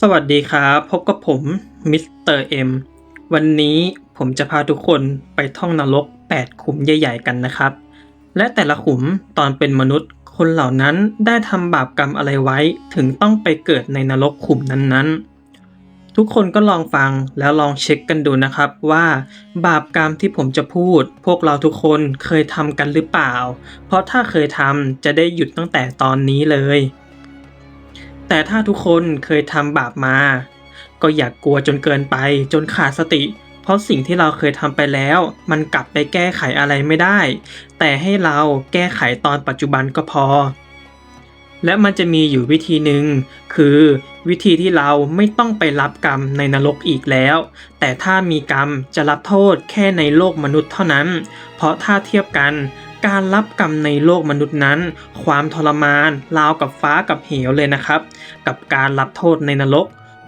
สวัสดีครับ พบกับผมมิสเตอร์เอ็มวันนี้ผมจะพาทุกคนไปท่องนรก 8 ขุมใหญ่ ๆ กันนะครับ และแต่ละขุมตอนเป็นมนุษย์ คนเหล่านั้นได้ทำบาปกรรมอะไรไว้ถึงต้องไปเกิดในนรกขุมนั้นๆ ทุกคนก็ลองฟังแล้วลองเช็คกันดูนะครับว่า บาปกรรมที่ผมจะพูด พวกเราทุกคนเคยทำกันหรือเปล่า เพราะถ้าเคยทำจะได้หยุดตั้งแต่ตอนนี้เลย แต่ถ้าทุกคนเคยทำบาปมา ก็อย่ากกลัวจนเกินไปจนขาดสติ เพราะสิ่งที่เราเคยทำไปแล้ว มันกลับไปแก้ไขอะไรไม่ได้ แต่ให้เราแก้ไขตอนปัจจุบันก็พอ และมันจะมีอยู่วิธีหนึ่งคือวิธีที่เราไม่ต้องไปรับกรรมในนรกอีกแล้ว แต่ถ้ามีกรรมจะรับโทษแค่ในโลกมนุษย์เท่านั้น เพราะถ้าเทียบกัน การรับกรรมในโลกมนุษย์นั้น ความทรมานราวกับฟ้ากับเหวเลยนะครับ กับการรับโทษในนรก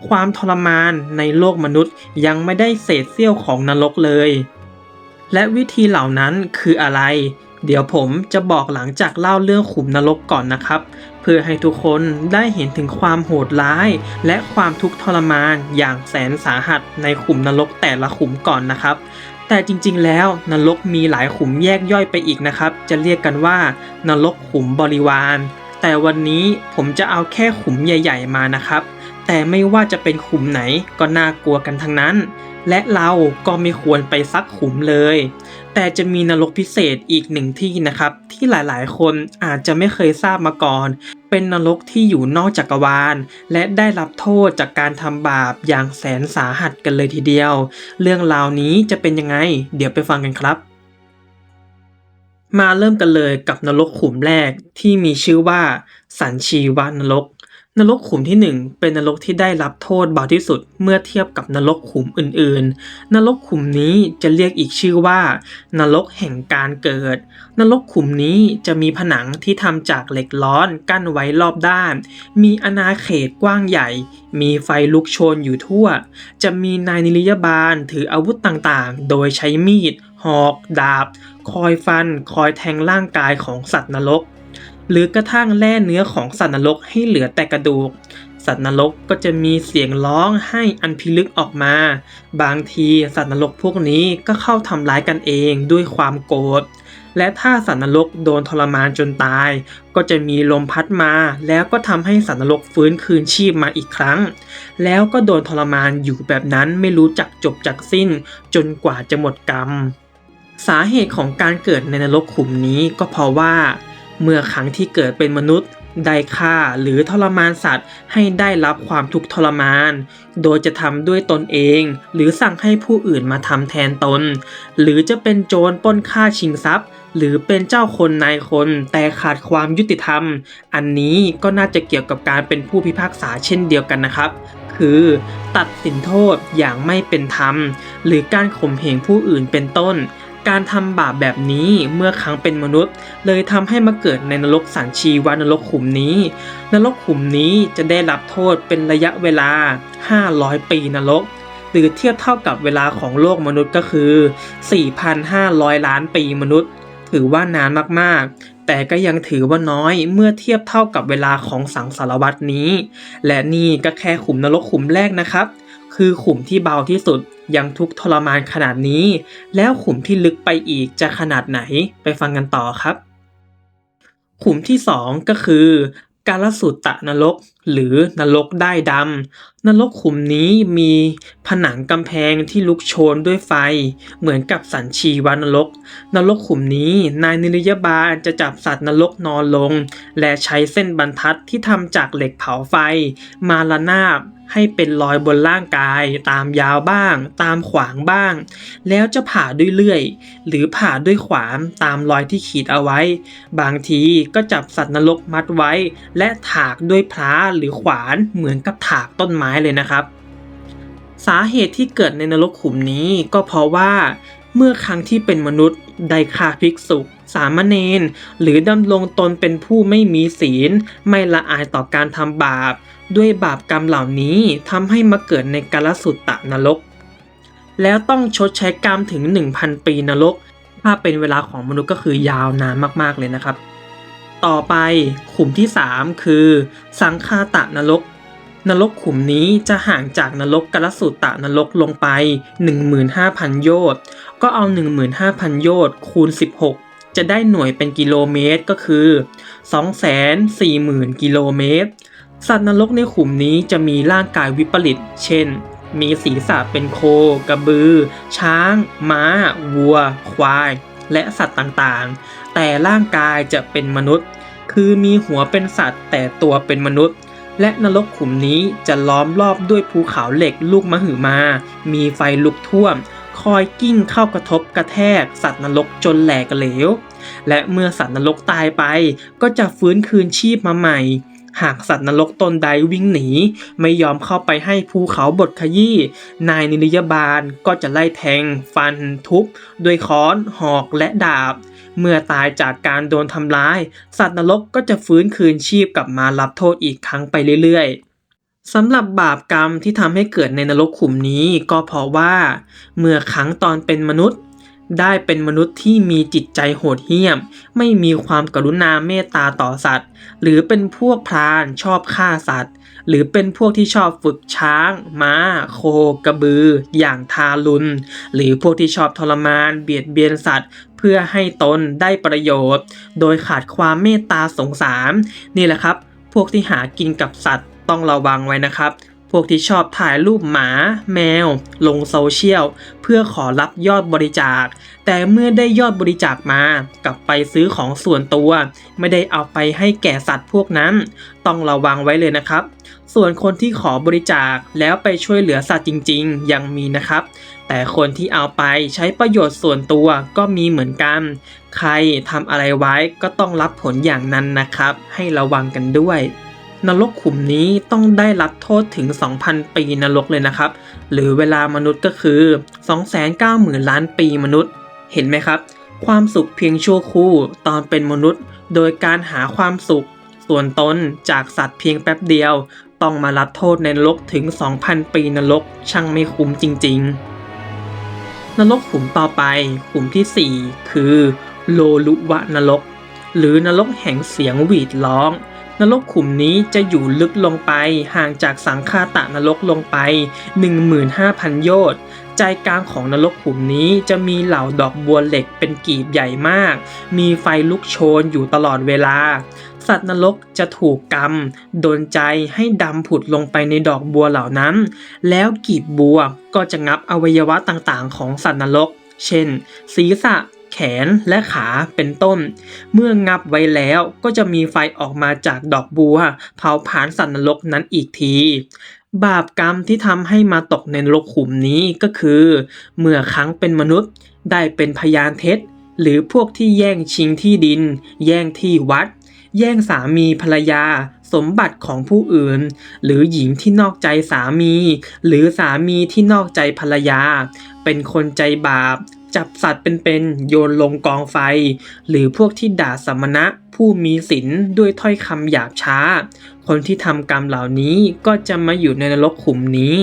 ความทรมานในโลกมนุษย์ยังไม่ได้เศษเสี้ยวของนรกเลย และวิธีเหล่านั้นคืออะไร เดี๋ยวผมจะบอกหลังจากเล่าเรื่องขุมนรกก่อนนะครับ เพื่อให้ทุกคนได้เห็นถึงความโหดร้าย และความทุกข์ทรมานอย่างแสนสาหัสในขุมนรกแต่ละขุมก่อนนะครับ แต่จริงๆ แล้วนรกมีหลายขุมแยกย่อยไปอีกนะครับ จะเรียกกันว่านรกขุมบริวาร แต่วันนี้ผมจะเอาแค่ขุมใหญ่ ๆ มานะครับ แต่ไม่ว่าจะเป็นขุมไหนก็น่ากลัวกันทั้งนั้น และเราก็ไม่ควรไปซักขุมเลย แต่จะมีนรกพิเศษอีกหนึ่งที่นะครับ ที่หลายๆ คนอาจจะไม่เคยทราบมาก่อน เป็นนรกที่อยู่นอกจักรวาล และได้รับโทษจากการทำบาปอย่างแสนสาหัสกันเลยทีเดียว เรื่องราวนี้จะเป็นยังไง เดี๋ยวไปฟังกันครับ มาเริ่มกันเลยกับนรกขุมแรกที่มีชื่อว่า สันชีวานรก นรกขุมที่ 1 เป็นนรกที่ได้รับโทษเบาที่สุดเมื่อเทียบกับนรกขุมอื่นๆ นรกขุมนี้จะเรียกอีกชื่อว่า นรกแห่งการเกิด นรกขุมนี้จะมีผนังที่ทำจากเหล็กร้อนกั้นไว้รอบด้าน มีอาณาเขตกว้างใหญ่ มีไฟลุกโชนอยู่ทั่ว จะมีนายนิรยาบาลถืออาวุธต่างๆ โดยใช้มีด หอก ดาบ คอยฟัน คอยแทงร่างกายของสัตว์นรก หรือกระทั่งแล่เนื้อของสัตว์นรกให้เหลือแต่กระดูก สัตว์นรกก็จะมีเสียงร้องให้อันพิลึกออกมา บางทีสัตว์นรกพวกนี้ก็เข้าทำร้ายกันเองด้วยความโกรธ และถ้าสัตว์นรกโดนทรมานจนตาย ก็จะมีลมพัดมา แล้วก็ทำให้สัตว์นรกฟื้นคืนชีพมาอีกครั้ง แล้วก็โดนทรมานอยู่แบบนั้นไม่รู้จักจบจักสิ้น จนกว่าจะหมดกรรม สาเหตุของการเกิดในนรกขุมนี้ก็เพราะว่า เมื่อครั้งที่เกิดเป็นมนุษย์ได้ฆ่าหรือทรมานสัตว์ให้ได้รับความทุกข์ทรมาน โดยจะทำด้วยตนเอง หรือสั่งให้ผู้อื่นมาทำแทนตน หรือจะเป็นโจรปล้นฆ่าชิงทรัพย์ หรือเป็นเจ้าคนนายคนแต่ขาดความยุติธรรม อันนี้ก็น่าจะเกี่ยวกับการเป็นผู้พิพากษาเช่นเดียวกันนะครับ คือตัดสินโทษอย่างไม่เป็นธรรม หรือการข่มเหงผู้อื่นเป็นต้น การทำบาปแบบนี้เมื่อครั้งเป็นมนุษย์ เลยทำให้มาเกิดในนรกสันชีวานรกขุมนี้ นรกขุมนี้จะได้รับโทษเป็นระยะเวลา 500 ปีนรก หรือเทียบเท่ากับเวลาของโลกมนุษย์ก็คือ 4,500 ล้านปีมนุษย์ ถือว่านานมากๆ แต่ก็ยังถือว่าน้อยเมื่อเทียบเท่ากับเวลาของสังสารวัตนี้ และนี่ก็แค่ขุมนรกขุมแรกนะครับ คือขุมที่เบาที่สุด ยังทุกทรมานขนาดนี้ แล้วขุมที่ลึกไปอีกจะขนาดไหนไปฟังกันต่อครับ ขุมที่สองก็คือการสุตตะนรกหรือนรกได้ดำนรกขุมนี้มีผนังกำแพงที่ลุกโชนด้วยไฟ เหมือนกับสันชีวานรก นรกขุมนี้นายนิรยาบาลจะจับสัตว์นรกนอนลง และใช้เส้นบรรทัดที่ทำจากเหล็กเผาไฟ มาละนาบ ให้เป็นรอยบนร่างกายตามยาวบ้าง ตามขวางบ้าง แล้วจะผ่าด้วยเลื่อย หรือผ่าด้วยขวานตามรอยที่ขีดเอาไว้ บางทีก็จับสัตว์นรกมัดไว้ และถากด้วยพระหรือขวานเหมือนกับถากต้นไม้เลยนะครับ สาเหตุที่เกิดในนรกขุมนี้ก็เพราะว่า เมื่อครั้งที่เป็นมนุษย์ได้ฆ่าภิกษุสามเณรหรือดำรงตนเป็นผู้ไม่มีศีล ไม่ละอายต่อการทำบาป ด้วยบาปกรรมเหล่านี้ทำให้มาเกิดในกาลสุตตะนรก แล้วต้องชดใช้กรรมถึง 1,000 ปีนรก ถ้าเป็นเวลาของมนุษย์ก็คือยาวนานมากๆเลยนะครับ ต่อไปขุมที่ 3 คือ สังคาตะนรก นรกขุมนี้จะห่างจากนรกกรสุตะนรกลงไป 15,000 โยชน์ ก็เอา 15,000 โยชน์คูณ 16จะได้หน่วยเป็นกิโลเมตรก็คือ 240,000 กิโลเมตร สัตว์นรกในขุมนี้จะมีร่างกายวิปริต เช่น มีศีรษะเป็นโค กระบือ ช้าง ม้า วัว ควาย และสัตว์ต่างๆ แต่ร่างกายจะเป็นมนุษย์ คือมีหัวเป็นสัตว์แต่ตัวเป็นมนุษย์ และนรกขุมนี้จะล้อมรอบด้วยภูเขาเหล็กลูกมหึมา มีไฟลุกท่วม คอยกิ้งเข้ากระทบกระแทก สัตว์นรกจนแหลกเหลว และเมื่อสัตว์นรกตายไป ก็จะฟื้นคืนชีพมาใหม่ หากสัตว์นรกตนใดวิ่งหนี ไม่ยอมเข้าไปให้ภูเขาบทขยี้ นายนิรยาบาลก็จะไล่แทง ฟัน ทุบด้วยค้อน หอกและดาบ เมื่อตายจากการโดนทำร้าย สัตว์นรกก็จะฟื้นคืนชีพกลับมารับโทษอีกครั้งไปเรื่อยๆสำหรับบาปกรรมที่ทำให้เกิดในนรกขุมนี้ก็เพราะว่า เมื่อครั้งตอนเป็นมนุษย์ ได้เป็นมนุษย์ที่มีจิตใจโหดเหี้ยม ไม่มีความกรุณาเมตตาต่อสัตว์ หรือเป็นพวกพรานชอบฆ่าสัตว์ หรือเป็นพวกที่ชอบฝึกช้าง ม้า โคกระบือ อย่างทารุณ หรือพวกที่ชอบทรมาน เบียดเบียนสัตว์เพื่อให้ตนได้ประโยชน์ โดยขาดความเมตตาสงสาร นี่แหละครับ พวกที่หากินกับสัตว์ต้องระวังไว้นะครับ พวกที่ชอบถ่ายรูปหมา แมว ลงโซเชียล เพื่อขอรับยอดบริจาค แต่เมื่อได้ยอดบริจาคมากลับไปซื้อของส่วนตัว ไม่ได้เอาไปให้แก่สัตว์พวกนั้น ต้องระวังไว้เลยนะครับ ส่วนคนที่ขอบริจาคแล้วไปช่วยเหลือสัตว์จริง ๆ ยังมีนะครับ แต่คนที่เอาไปใช้ประโยชน์ส่วนตัวก็มีเหมือนกัน ใครทำอะไรไว้ก็ต้องรับผลอย่างนั้นนะครับ ให้ระวังกันด้วย นรกขุมนี้ต้องได้รับโทษถึง 2,000 ปีนรกเลยนะครับ หรือเวลามนุษย์ก็คือ 290,000 ล้านปีมนุษย์ เห็นไหมครับ ความสุขเพียงชั่วครู่ตอนเป็นมนุษย์ โดยการหาความสุข ส่วนตนจากสัตว์เพียงแป๊บเดียว ต้องมารับโทษในนรกถึง 2,000 ปีนรกช่างไม่คุ้มจริง ๆ นรกขุมต่อไปขุมที่ 4 คือ โลลุวะนรก หรือนรกแห่งเสียงหวีดร้อง นรกขุมนี้จะอยู่ลึกลงไปห่างจากสังฆาตะนรกลงไป 15,000 โยชน์ใจกลางของนรกขุมนี้จะมีเหล่าดอกบัวเหล็กเป็นกีบใหญ่มาก มีไฟลุกโชนอยู่ตลอดเวลา สัตว์นรกจะถูกกรรมโดนใจให้ดำผุดลงไปในดอกบัวเหล่านั้น แล้วกีบบัวก็จะงับอวัยวะต่างๆ ของสัตว์นรก เช่น ศีรษะ แขนและขาเป็นต้น เมื่องับไว้แล้วก็จะมีไฟออกมาจากดอกบัว เผาผลาญสัตว์นรกนั้นอีกที บาปกรรมที่ทำให้มาตกในนรกขุมนี้ก็คือ เมื่อครั้งเป็นมนุษย์ได้เป็นพยานเท็จ หรือพวกที่แย่งชิงที่ดิน แย่งที่วัด แย่งสามีภรรยา สมบัติของผู้อื่น หรือหญิงที่นอกใจสามี หรือสามีที่นอกใจภรรยา เป็นคนใจบาป จับสัตว์เป็นๆโยนลงกองไฟ หรือพวกที่ด่าสมณะผู้มีศีลด้วยถ้อยคำหยาบช้า คนที่ทำกรรมเหล่านี้ก็จะมาอยู่ในนรกขุมนี้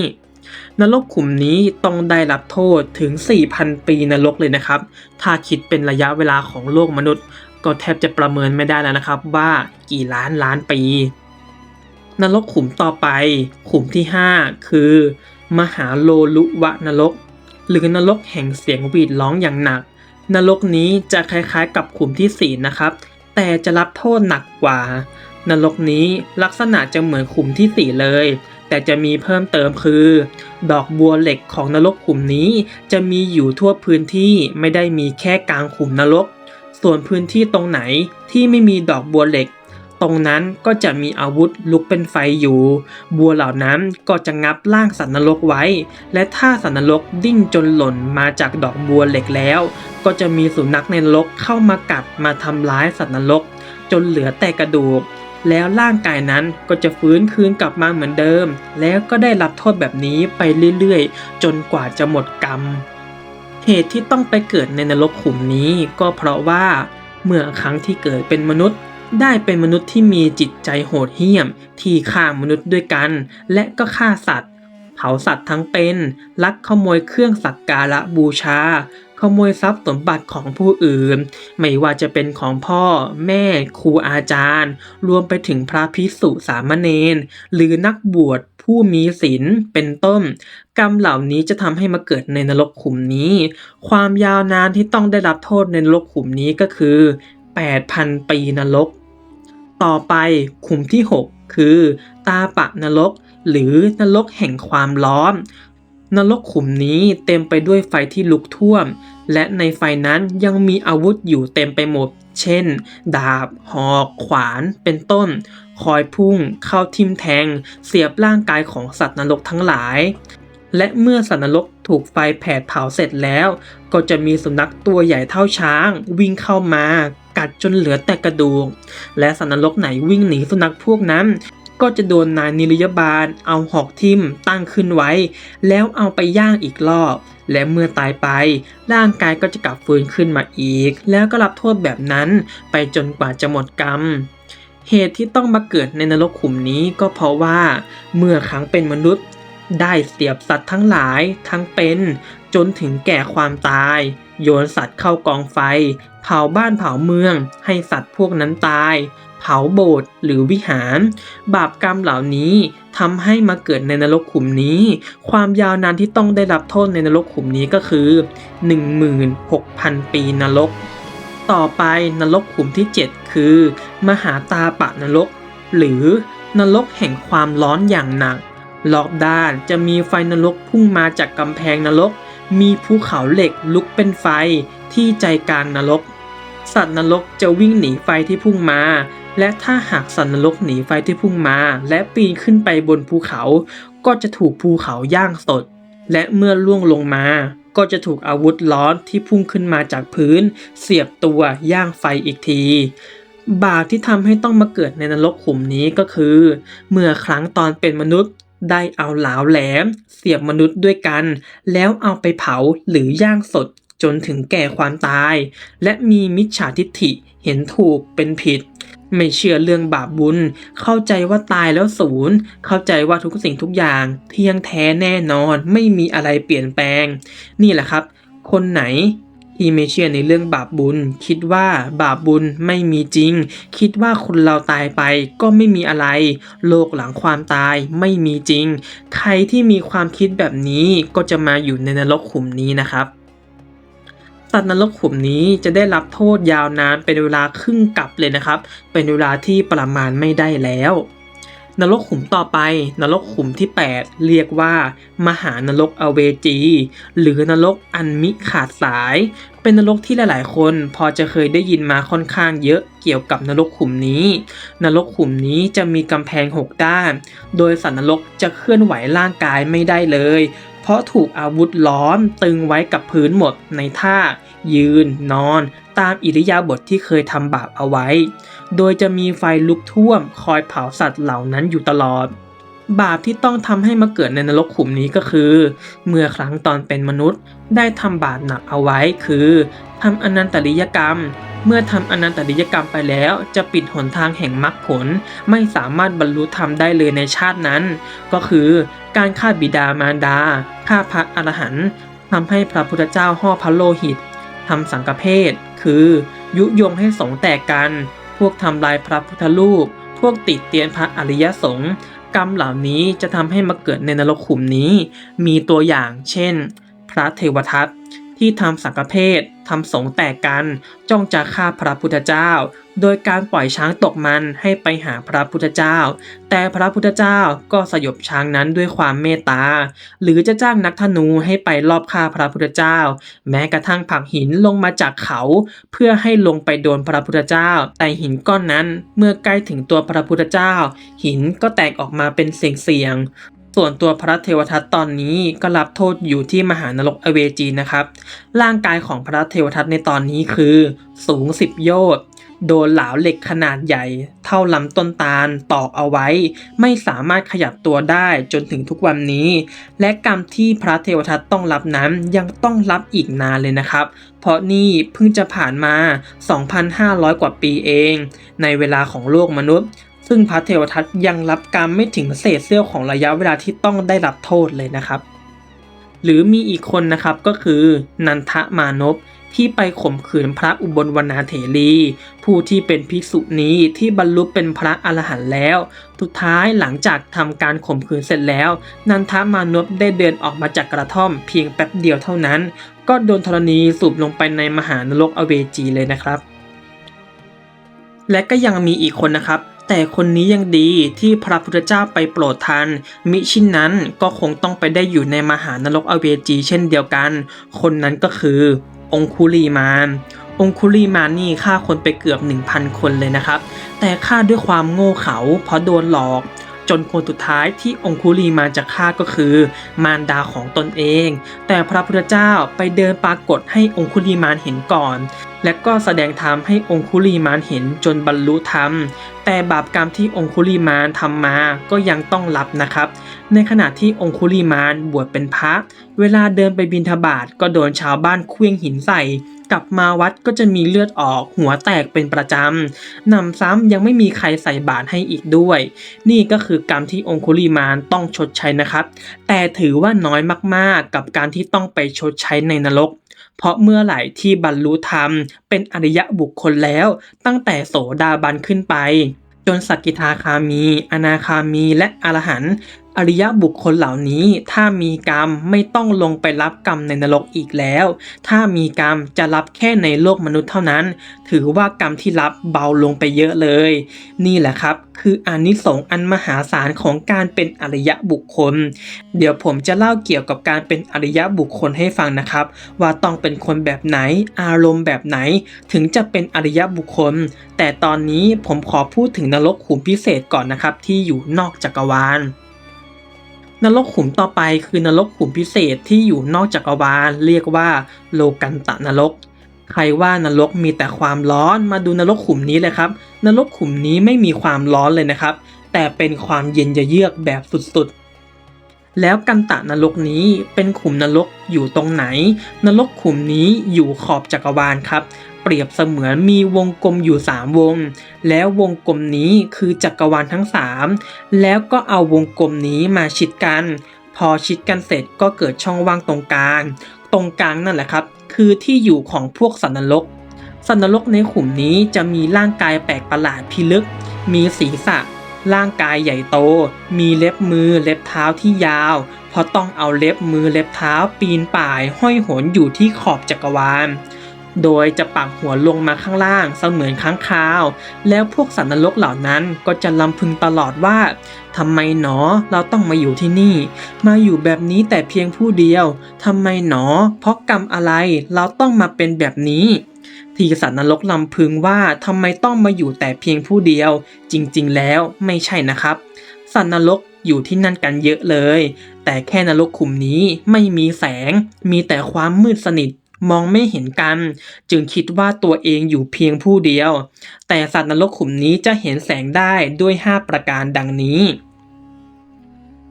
นรกขุมนี้ต้องได้รับโทษถึง 4,000 ปีนรกเลยนะครับ ถ้าคิดเป็นระยะเวลาของโลกมนุษย์ ก็แทบจะประเมินไม่ได้แล้วนะครับว่ากี่ล้านล้านปีนรกขุมต่อไป ขุมที่ 5 คือ มหาโลลุวะนรก หรือนรกแห่งเสียงหวีดร้องอย่างหนัก นรกนี้จะคล้ายๆกับขุมที่ 4 นะครับ แต่จะรับโทษหนักกว่า นรกนี้ลักษณะจะเหมือนขุมที่ 4 เลย แต่จะมีเพิ่มเติมคือ ดอกบัวเหล็กของนรกขุมนี้ จะมีอยู่ทั่วพื้นที่ไม่ได้มีแค่กลางขุมนรก ส่วนพื้นที่ตรงไหนที่ไม่มีดอกบัวเหล็ก ตรงนั้นก็จะมีอาวุธลุกเป็นไฟอยู่ บัวเหล่านั้นก็จะงับร่างสัตว์นรกไว้ และถ้าสัตว์นรกดิ้นจนหล่นมาจากดอกบัวเหล็กแล้ว ก็จะมีสุนัขในนรกเข้ามากัดมาทำร้ายสัตว์นรก จนเหลือแต่กระดูก แล้วร่างกายนั้นก็จะฟื้นคืนกลับมาเหมือนเดิม แล้วก็ได้รับโทษแบบนี้ไปเรื่อยๆ จนกว่าจะหมดกรรม เหตุที่ต้องไปเกิดในนรกขุมนี้ก็เพราะว่าเมื่อครั้งที่เกิดเป็นมนุษย์ ได้เป็นมนุษย์ที่มีจิตใจโหดเหี้ยม ที่ฆ่ามนุษย์ด้วยกัน และก็ฆ่าสัตว์ เผาสัตว์ทั้งเป็น ลักขโมยเครื่องสักการะบูชา ขโมยทรัพย์สมบัติของผู้อื่น ไม่ว่าจะเป็นของพ่อ แม่ครูอาจารย์ รวมไปถึงพระภิกษุสามเณรหรือนักบวชผู้มีศีลเป็นต้น กรรมเหล่านี้จะทำให้มาเกิดในนรกขุมนี้ ความยาวนานที่ต้องได้รับโทษในนรกขุมนี้ก็คือ 8,000 ปีนรก ต่อไปขุมที่ 6 คือ ตาปะนรก หรือนรกแห่งความร้อนนรกขุมนี้เต็มไปด้วยไฟที่ลุกท่วม และในไฟนั้นยังมีอาวุธอยู่เต็มไปหมด เช่น ดาบ หอกขวาน เป็นต้น คอยพุ่ง เข้าทิมแทง เสียบร่างกายของสัตว์นรกทั้งหลาย และเมื่อสัตว์นรกถูกไฟแผดเผาเสร็จแล้ว ก็จะมีสุนัขตัวใหญ่เท่าช้าง วิ่งเข้ามา กัดจนเหลือแต่กระดูก และสัตว์นรกไหนวิ่งหนีสุนัขพวกนั้น ก็จะโดนนายนิรยาบาล เอาหอกทิ่มตั้งขึ้นไว้ แล้วเอาไปย่างอีกรอบ และเมื่อตายไป ร่างกายก็จะกลับฟื้นขึ้นมาอีก แล้วก็รับโทษแบบนั้นไปจนกว่าจะหมดกรรมเหตุที่ต้องมาเกิดในนรกขุมนี้ก็เพราะว่า เมื่อครั้งเป็นมนุษย์ ได้เสียบสัตว์ทั้งหลายทั้งเป็น จนถึงแก่ความตาย โยนสัตว์เข้ากองไฟ เผาบ้านเผาเมือง ให้สัตว์พวกนั้นตาย เผาโบสถ์หรือวิหาร บาปกรรมเหล่านี้ทำให้มาเกิดในนรกขุมนี้ ความยาวนานที่ต้องได้รับโทษในนรกขุมนี้ก็คือ 16,000 ปีนรก ต่อไปนรกขุมที่ 7 คือ มหาตาปะนรก หรือนรกแห่งความร้อนอย่างหนักรอบด้านจะมีไฟนรกพุ่งมาจากกำแพงนรก มีภูเขาเหล็กลุกเป็นไฟที่ใจกลางนรก สัตว์นรกจะวิ่งหนีไฟที่พุ่งมา และถ้าหากสัตว์นรกหนีไฟที่พุ่งมา และปีนขึ้นไปบนภูเขา ก็จะถูกภูเขาย่างสด และเมื่อล่วงลงมา ก็จะถูกอาวุธร้อนที่พุ่งขึ้นมาจากพื้น เสียบตัวย่างไฟอีกทีบาปที่ทำให้ต้องมาเกิดในนรกขุมนี้ก็คือ เมื่อครั้งตอนเป็นมนุษย์ได้เอาหลาวแหลม เสียบมนุษย์ด้วยกัน แล้วเอาไปเผาหรือย่างสด จนถึงแก่ความตาย และมีมิจฉาทิฏฐิเห็นถูกเป็นผิด ไม่เชื่อเรื่องบาปบุญ เข้าใจว่าตายแล้วศูนย์ เข้าใจว่าทุกสิ่งทุกอย่าง เที่ยงแท้แน่นอนไม่มีอะไรเปลี่ยนแปลง นี่แหละครับ คนไหนที่ไม่เชื่อในเรื่องบาปบุญ คิดว่าบาปบุญไม่มีจริง คิดว่าคนเราตายไปก็ไม่มีอะไร โลกหลังความตายไม่มีจริง ใครที่มีความคิดแบบนี้ก็จะมาอยู่ในนรกขุมนี้นะครับ สัตว์นรกขุมนี้จะได้รับโทษยาวนานเป็นเวลาครึ่งกับเลยนะครับ เป็นเวลาที่ประมาณไม่ได้แล้ว นรกขุมต่อไป นรกขุมที่ 8 เรียกว่า มหานรกอเวจี หรือนรกอันมิขาดสาย เป็นนรกที่หลาย ๆ คน พอจะเคยได้ยินมาค่อนข้างเยอะเกี่ยวกับนรกขุมนี้ นรกขุมนี้จะมีกำแพง 6 ด้าน โดยสัตว์นรกจะเคลื่อนไหวร่างกายไม่ได้เลยเพราะถูกอาวุธล้อมตึงไว้กับพื้นหมดในท่า ยืน นอน ตามอิริยาบถทที่เคยทำบาปเอาไว้ โดยจะมีไฟลุกท่วม คอยเผาสัตว์เหล่านั้นอยู่ตลอด บาปที่ต้องทำให้มาเกิดในนรกขุมนี้ก็คือ เมื่อครั้งตอนเป็นมนุษย์ ได้ทำบาปหนักเอาไว้คือทำอนันตริยกรรม เมื่อทำอนันตริยกรรมไปแล้ว จะปิดหนทางแห่งมรรคผล ไม่สามารถบรรลุธรรมได้เลยในชาตินั้น ก็คือการฆ่าบิดามารดาฆ่าพระอรหันต์ทำให้พระพุทธเจ้าห่อพระโลหิต ทำสังฆเพศ คือยุยงให้สงแตกกัน พวกทำลายพระพุทธรูป พวกติดเตียนพระอริยสงฆ์กรรมเหล่านี้จะทำให้มาเกิดในนรกขุมนี้ มีตัวอย่างเช่น พระเทวทัต ที่ทำสังฆเพศทำสงแตกกัน จ้องจะฆ่าพระพุทธเจ้า โดยการปล่อยช้างตกมันให้ไปหาพระพุทธเจ้า แต่พระพุทธเจ้าก็สยบช้างนั้นด้วยความเมตตา หรือจะจ้างนักธนูให้ไปรอบฆ่าพระพุทธเจ้า แม้กระทั่งผักหินลงมาจากเขา เพื่อให้ลงไปโดนพระพุทธเจ้า แต่หินก้อนนั้นเมื่อใกล้ถึงตัวพระพุทธเจ้า หินก็แตกออกมาเป็นเสียงๆ ส่วนตัวพระเทวทัตตอนนี้ก็รับโทษอยู่ที่มหานรกอเวจีนะครับ ร่างกายของพระเทวทัตในตอนนี้คือสูง 10 โยชน์โดนเหลาเหล็กขนาดใหญ่ เท่าลำต้นตาลตอกเอาไว้ ไม่สามารถขยับตัวได้จนถึงทุกวันนี้ และกรรมที่พระเทวทัตต้องรับนั้นยังต้องรับอีกนานเลยนะครับ เพราะนี่เพิ่งจะผ่านมา 2,500 กว่าปีเอง ในเวลาของโลกมนุษย์ ซึ่งพระเทวทัตยังรับกรรมไม่ถึงเศษเสี้ยวของระยะเวลาที่ต้องได้รับโทษเลยนะครับ หรือมีอีกคนนะครับก็คือนันทมานพที่ไปข่มขืนพระอุบลวรรณาเถรี ผู้ที่เป็นภิกษุนี้ที่บรรลุเป็นพระอรหันต์แล้ว สุดท้ายหลังจากทำการข่มขืนเสร็จแล้ว นันทมานพได้เดินออกมาจากกระท่อมเพียงแป๊บเดียวเท่านั้น ก็โดนธรณีสูบลงไปในมหานรกอเวจีเลยนะครับ และก็ยังมีอีกคนนะครับ แต่คนนี้ยังดีที่พระพุทธเจ้าไปโปรดทัน มิชินนั้นก็คงต้องไปได้อยู่ในมหานรกอเวจีเช่นเดียวกัน คนนั้นก็คือ องคุลีมานองคุลีมานี่ฆ่าคนไปเกือบ 1,000 คนเลยนะครับ แต่ฆ่าด้วยความโง่เขลาเพราะโดนหลอก จนคนสุดท้ายที่องคุลีมานจะฆ่าก็คือ มารดาของตนเอง แต่พระพุทธเจ้าไปเดินปรากฏให้องคุลีมานเห็นก่อน และก็แสดงธรรมให้องคุลีมานเห็นจนบรรลุธรรม แต่บาปกรรมที่องคุลีมานทำมาก็ยังต้องรับนะครับ ในขณะที่องคุลีมานบวชเป็นพระ เวลาเดินไปบิณฑบาตก็โดนชาวบ้านเคลื่องหินใส่ กลับมาวัดก็จะมีเลือดออกหัวแตกเป็นประจำนำซ้ำยังไม่มีใครใส่บาตรให้อีกด้วย นี่ก็คือกรรมที่องคุลีมานต้องชดใช้นะครับ แต่ถือว่าน้อยมากๆ กับการที่ต้องไปชดใช้ในนรก เพราะเมื่อไหร่ที่บรรลุธรรม เป็นอริยะบุคคลแล้ว ตั้งแต่โสดาบันขึ้นไป จนสกกิทาคามี อนาคามี และอรหันต์ อริยบุคคลเหล่านี้ถ้ามีกรรมไม่ต้องลงไปรับกรรมในนรกอีกแล้ว ถ้ามีกรรมจะรับแค่ในโลกมนุษย์เท่านั้น ถือว่ากรรมที่รับเบาลงไปเยอะเลย นี่แหละครับ คืออนิสงส์อันมหาศาลของการเป็นอริยบุคคล เดี๋ยวผมจะเล่าเกี่ยวกับการเป็นอริยบุคคลให้ฟังนะครับ ว่าต้องเป็นคนแบบไหนอารมณ์แบบไหน ถึงจะเป็นอริยบุคคล แต่ตอนนี้ผมขอพูดถึงนรกขุมพิเศษก่อนนะครับที่อยู่นอกจักรวาล นรกขุมต่อไปคือนรกขุมพิเศษที่อยู่นอกจักรวาลเรียกว่าโลกันตะนรก ใครว่านรกมีแต่ความร้อนมาดูนรกขุมนี้เลยครับ นรกขุมนี้ไม่มีความร้อนเลยนะครับ แต่เป็นความเย็นเยือกแบบสุดๆ แล้วกันตะนรกนี้เป็นขุมนรกอยู่ตรงไหน นรกขุมนี้อยู่ขอบจักรวาลครับ เปรียบเสมือนมีวงกลมอยู่ 3 วง แล้ววงกลมนี้คือจักรวาลทั้ง 3 แล้วก็เอาวงกลมนี้มาชิดกัน พอชิดกันเสร็จก็เกิดช่องว่างตรงกลาง ตรงกลางนั่นแหละครับ คือที่อยู่ของพวกสัตว์นรกสัตว์นรกในขุมนี้จะมีร่างกายแปลกประหลาดพิลึก มีศีรษะ ร่างกายใหญ่โต มีเล็บมือเล็บเท้าที่ยาว เพราะต้องเอาเล็บมือเล็บเท้าปีนป่ายห้อยโหนอยู่ที่ขอบจักรวาล โดยจะปักหัวลงมาข้างล่างเสมือนค้างคาว แล้วพวกสัตว์นรกเหล่านั้นก็จะลำพึงตลอดว่าทำไมหนอเราต้องมาอยู่ที่นี่ มาอยู่แบบนี้แต่เพียงผู้เดียวทำไมหนอ เพราะกรรมอะไรเราต้องมาเป็นแบบนี้ที่สัตว์นรกลำพึงว่าทำไมต้องมาอยู่แต่เพียงผู้เดียว จริงๆ แล้วไม่ใช่นะครับ สัตว์นรกอยู่ที่นั่นกันเยอะเลย แต่แค่นรกขุมนี้ไม่มีแสง มีแต่ความมืดสนิท มองไม่เห็นกัน จึงคิดว่าตัวเองอยู่เพียงผู้เดียว แต่สัตว์นรกขุมนี้จะเห็นแสงได้ด้วย 5 ประการดังนี้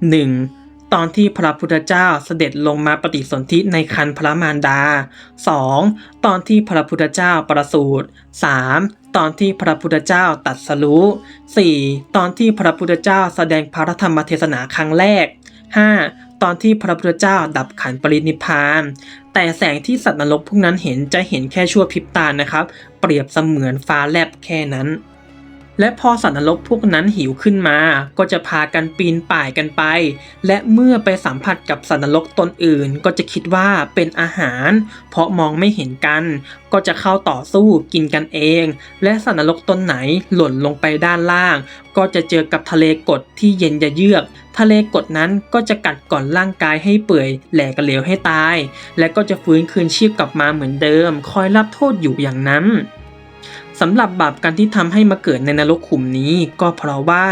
1. ตอนที่พระพุทธเจ้าเสด็จลงมาปฏิสนธิในคันพระมารดา 2. ตอนที่พระพุทธเจ้าประสูติ 3. ตอนที่พระพุทธเจ้าตัดสรู้ 4. ตอนที่พระพุทธเจ้าแสดงพระธรรมเทศนาครั้งแรก 5. ตอนที่พระพุทธเจ้าดับขันปรินิพพาน แต่แสงที่สัตว์นรกพวกนั้นเห็นจะเห็นแค่ชั่วพริบตานะครับ เปรียบเสมือนฟ้าแลบแค่นั้น และพอสัตว์นรกพวกนั้นหิวขึ้นมา ก็จะพากันปีนป่ายกันไป และเมื่อไปสัมผัสกับสัตว์นรกตนอื่น ก็จะคิดว่าเป็นอาหาร เพราะมองไม่เห็นกัน ก็จะเข้าต่อสู้กินกันเอง และสัตว์นรกตนไหนหล่นลงไปด้านล่าง ก็จะเจอกับทะเลกดที่เย็นจะเยือก ทะเลกดนั้นก็จะกัดก่อนร่างกายให้เปื่อยแหลกเหลวให้ตาย และก็จะฟื้นคืนชีพกลับมาเหมือนเดิม คอยรับโทษอยู่อย่างนั้น สำหรับบาปการที่ทำให้มาเกิดในนรกขุมนี้ก็เพราะว่า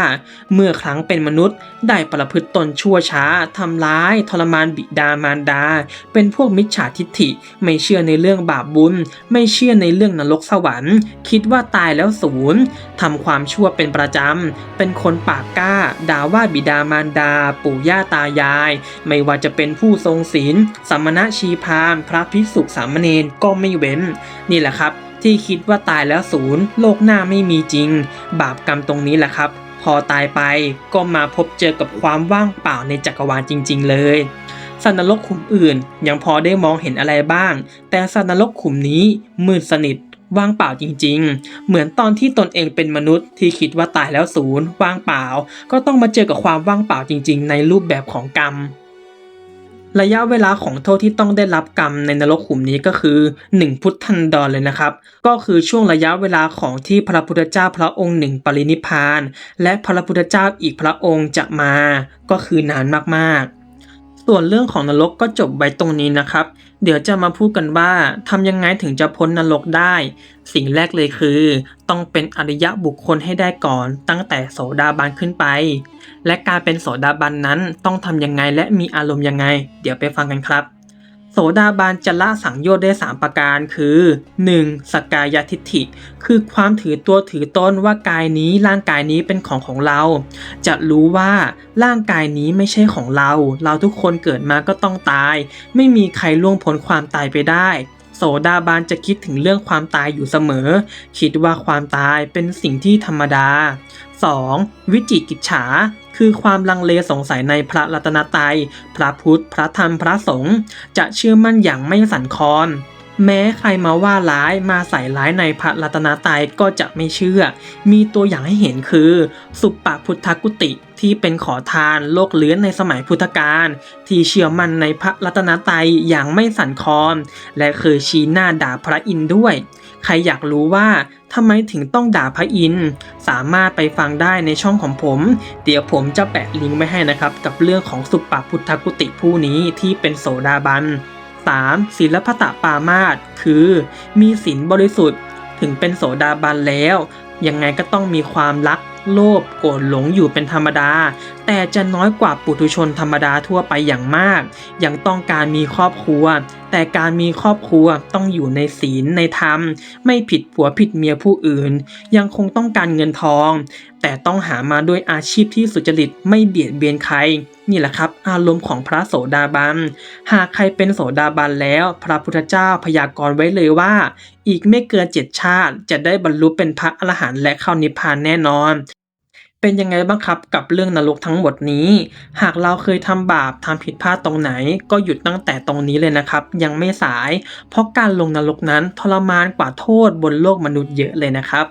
เมื่อครั้งเป็นมนุษย์ได้ประพฤติตนชั่วช้าทำร้ายทรมานบิดามารดา เป็นพวกมิจฉาทิฏฐิ ไม่เชื่อในเรื่องบาปบุญ ไม่เชื่อในเรื่องนรกสวรรค์ คิดว่าตายแล้วศูนย์ทำความชั่วเป็นประจำ เป็นคนปากกล้า ด่าว่าบิดามารดา ปู่ย่าตายาย ไม่ว่าจะเป็นผู้ทรงศีลสมณะชีพามพระภิกษุสามเณรก็ไม่เว้น นี่แหละครับ ที่คิดว่าตายแล้วศูนย์โลกหน้าไม่มีจริง บาปกรรมตรงนี้แหละครับ พอตายไปก็มาพบเจอกับความว่างเปล่าในจักรวาลจริง ๆ เลยสัตว์นรกขุมอื่น ยังพอได้มองเห็นอะไรบ้าง แต่สัตว์นรกขุมนี้มืดสนิทว่างเปล่าจริงๆ เหมือนตอนที่ตนเองเป็นมนุษย์ที่คิดว่าตายแล้วศูนย์ว่างเปล่า ก็ต้องมาเจอกับความว่างเปล่าจริง ๆ ในรูปแบบของกรรม ระยะเวลาของโทษที่ต้องได้รับกรรมในนรกขุมนี้ก็คือ 1 พุทธันดรเลยนะครับ ก็คือช่วงระยะเวลาของที่พระพุทธเจ้าพระองค์หนึ่งปรินิพาน และพระพุทธเจ้าอีกพระองค์จะมา ก็คือนานมากๆส่วนเรื่องของนรกก็จบไว้ตรงนี้นะครับ เดี๋ยวจะมาพูดกันว่าทำยังไงถึงจะพ้นนรกได้ สิ่งแรกเลยคือ ต้องเป็นอริยะบุคคลให้ได้ก่อนตั้งแต่โสดาบันขึ้นไป และการเป็นโสดาบันนั้นต้องทำยังไงและมีอารมณ์ยังไง เดี๋ยวไปฟังกันครับ โสดาบันจะละสังโยชน์ได้ 3 ประการคือ 1. สกายทิฏฐิ คือความถือตัวถือตนว่ากายนี้ร่างกายนี้เป็นของของเรา จะรู้ว่าร่างกายนี้ไม่ใช่ของเรา เราทุกคนเกิดมาก็ต้องตาย ไม่มีใครล่วงพ้นความตายไปได้โสดาบันจะคิดถึงเรื่องความตายอยู่เสมอ คิดว่าความตายเป็นสิ่งที่ธรรมดา 2. วิจิกิจฉา คือความลังเลสงสัยในพระรัตนตรัย พระพุทธ พระธรรม พระสงฆ์ จะเชื่อมั่นอย่างไม่สั่นคลอน แม้ใครมาว่าร้ายมาใส่ร้ายในพระรัตนตรัยก็จะไม่เชื่อ มีตัวอย่างให้เห็นคือ สุปปพุทธกุติที่เป็นขอทานโลกเลื้อนในสมัยพุทธกาลที่เชื่อมั่นในพระรัตนตรัยอย่างไม่สั่นคลอน และเคยชี้หน้าด่าพระอินทร์ด้วย ใครอยากรู้ว่าทำไมถึงต้องด่าพระอินทร์สามารถไปฟังได้ในช่องของผม เดี๋ยวผมจะแปะลิงก์ไว้ให้นะครับ กับเรื่องของสุปปพุทธกุติผู้นี้ที่เป็นโสดาบัน 3. ศีลพตตปามาสคือมีศีลบริสุทธิ์ ถึงเป็นโสดาบันแล้ว ยังไงก็ต้องมีความรักโลภโกรธหลงอยู่เป็นธรรมดาแต่จะน้อยกว่าปุถุชนธรรมดาทั่วไปอย่างมาก ยังต้องการมีครอบครัว แต่การมีครอบครัวต้องอยู่ในศีลในธรรม ไม่ผิดผัวผิดเมียผู้อื่น ยังคงต้องการเงินทอง แต่ต้องหามาด้วยอาชีพที่สุจริตไม่เบียดเบียนใคร นี่แหละครับ อารมณ์ของพระโสดาบัน หากใครเป็นโสดาบันแล้ว พระพุทธเจ้าพยากรณ์ไว้เลยว่า อีกไม่เกินเจ็ดชาติจะได้บรรลุเป็นพระอรหันต์และเข้านิพพานแน่นอน เป็นยังไงบ้างครับกับเรื่องนรกทั้งหมดนี้ หากเราเคยทำบาปทำผิดพลาดตรงไหน ก็หยุดตั้งแต่ตรงนี้เลยนะครับ ยังไม่สาย เพราะการลงนรกนั้นทรมานกว่าโทษบนโลกมนุษย์เยอะเลยนะครับ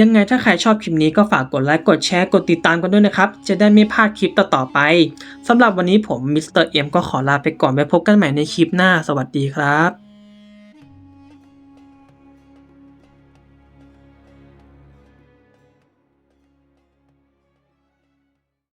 ยังไงถ้าใครชอบคลิปนี้ก็ฝากกดไลค์กดแชร์กดติดตามกันด้วยนะครับ จะได้ไม่พลาดคลิปต่อๆไปสำหรับวันนี้ผมมิสเตอร์เอ็มก็ขอลาไปก่อนไว้พบกันใหม่ในคลิปหน้า สวัสดีครับ